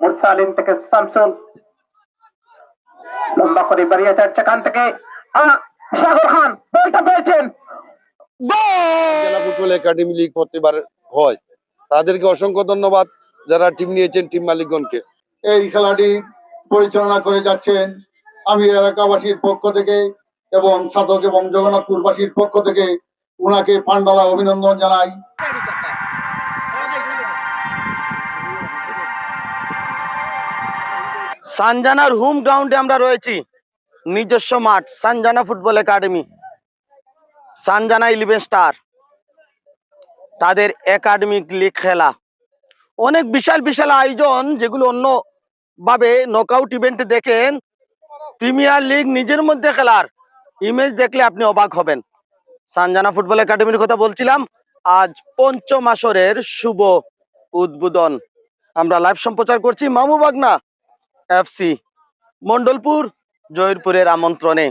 মুরসালিন থেকে শামসুল। লম্বা করে বেরিয়েছেন সেখান থেকে। সাগর খান বলটা পেয়েছেন। জেলা ফুটবল একাডেমি লিগ প্রতিবার হয়। তাদেরকে অসংখ্য ধন্যবাদ যারা টিম নিয়েছেন টিম মালিকগণকে। এই খেলাটি পরিচালনা করে যাচ্ছেন আমি এলাকাবাসীর পক্ষ থেকে এবং সাধক এবং জগন্নাথপুরবাসীর পক্ষ থেকে। উনাকে পান্ডালা অভিনন্দন জানাই। সানজানার হোম গ্রাউন্ডে আমরা রয়েছি। নিজস্ব মাঠ, Sanjana football academy. Sanjana eleven star তাদের একাডেমিক লিগ খেলা। অনেক বিশাল বিশাল আয়োজন যেগুলো অন্য ভাবে নকআউট ইভেন্টে দেখেন। প্রিমিয়ার লিগ নিজের মধ্যে খেলার ইমেজ দেখলে আপনি অবাক হবেন। সানজানা ফুটবল একাডেমির কথা বলছিলাম। আজ পঞ্চম আসরের শুভ উদ্বোধন। আমরা লাইভ সম্প্রচার করছি। মামু বাগনা এফসি মন্ডলপুর জয়পুরের আমন্ত্রণে।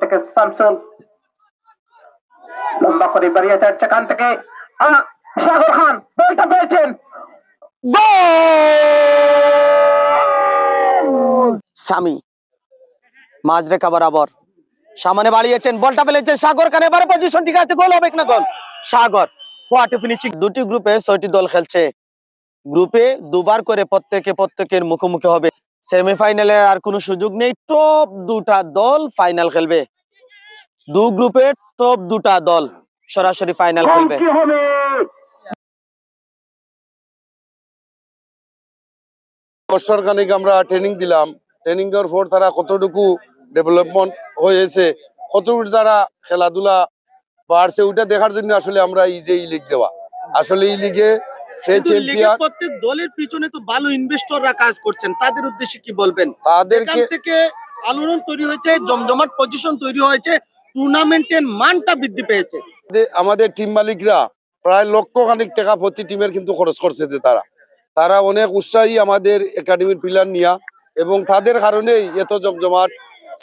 থেকে শামসুল লম্বা করে বেরিয়েছেন সেখান থেকে। আহ, সাগর খান বলটা স্বামী মাঝরেখা বরাবর। সামনে বাড়িয়েছেন, বলটা ফেলেছেন সাগর খান। এবারে পজিশন ঠিক আছে, গোল হবে না গোল? সাগর হোয়াট ফিনিশিং দুটি গ্রুপে ছয়টি দল খেলছে। গ্রুপে দুবার করে প্রত্যেকে প্রত্যেকের মুখোমুখি হবে। সেমিফাইনালে আর কোনো সুযোগ নেই। টপ দুটা দল ফাইনাল খেলবে। দু গ্রুপে টপ দুটা দল। সরাসরি ফাইনাল খেলবে। কি বছর খানিক আমরা ট্রেনিং দিলাম। ট্রেনিং দেওয়ার পর তারা কতটুকু ডেভেলপমেন্ট হয়েছে কতটুকু তারা খেলাধুলা বাড়ছে ওটা দেখার জন্য আসলে আমরা এই যে এই লিগ দেওয়া। আসলে এই লিগে প্রত্যেক দলের পিছনে তো ভালো ইনভেস্টররা কাজ করছেন। তাদের উদ্দেশ্যে কি বলবেন? তাদেরকে থেকে আলোড়ন তৈরি হয়েছে জমজমাট পজিশন তৈরি হয়েছে। টুর্নামেন্টের মানটা বৃদ্ধি পেয়েছে। আমাদের- টিম মালিকরা প্রায় লক্ষ খানিক টাকা প্রতি টিমের কিন্তু খরচ করছে তারা। তারা অনেক উৎসাহী আমাদের একাডেমির প্লেয়ার নিয়া এবং তাদের কারণেই এত জমজমাট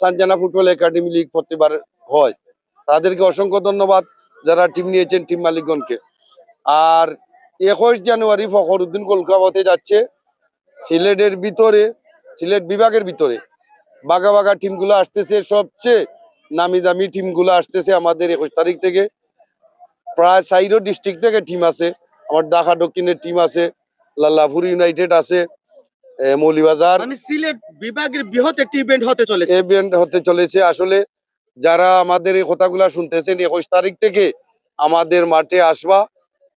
সানজানা ফুটবল একাডেমি লিগ প্রতিবার হয়। তাদেরকে অসংখ্য ধন্যবাদ যারা টিম নিয়েছেন টিম মালিকগণকে। আর একুশ জানুয়ারি ফখরুদ্দিন কলকাতাতে যাচ্ছে সিলেটের ভিতরে, সিলেট বিভাগের ভিতরে। বাঘা বাঘা টিমগুলো আসতেছে সবচেয়ে নামি দামি টিমগুলো আসতেছে আমাদের একুশ তারিখ থেকে। প্রায় সাইডো ডিস্ট্রিক্ট থেকে টিম আছে। আমার ঢাকা দক্ষিণের টিম আছে লাল্লাপুর ইউনাইটেড আছে মৌলিবাজার। মানে সিলেট বিভাগের বৃহৎ একটি ইভেন্ট হতে চলেছে। ইভেন্ট হতে চলেছে। আসলে যারা আমাদের এই কথাগুলা শুনতেছেন একুশ তারিখ থেকে আমাদের মাঠে আসবা।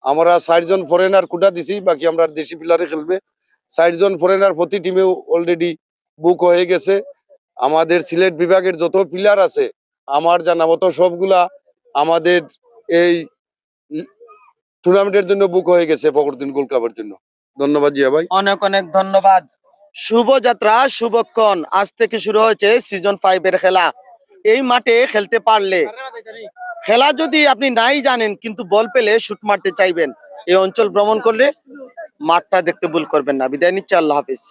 আমরা ষাট জন ফরেনার কুটা দিছি বাকি আমরা দেশি প্লেয়ারে খেলবে। ষাট জন ফরেনার প্রতি টিমে অলরেডি বুক হয়ে গেছে। আমাদের সিলেট বিভাগের যত প্লেয়ার আছে আমার জানা মতো সবগুলা আমাদের এই টুর্নামেন্টের জন্য বুক হয়ে গেছে ফখরুদ্দিন গোল্ড কাপের জন্য। ধন্যবাদ জিয়া ভাই। অনেক অনেক ধন্যবাদ। শুভযাত্রা শুভক্ষণ আজ থেকে শুরু হয়েছে সিজন ফাইভ এর খেলা। এই মাঠে খেলতে পারলে, খেলা যদি আপনি নাই জানেন, কিন্তু বল পেলে শুট মারতে চাইবেন। এই অঞ্চল ভ্রমণ করলে মাঠটা দেখতে ভুল করবেন না। বিদায় নিচ্ছে, আল্লাহ হাফিজ।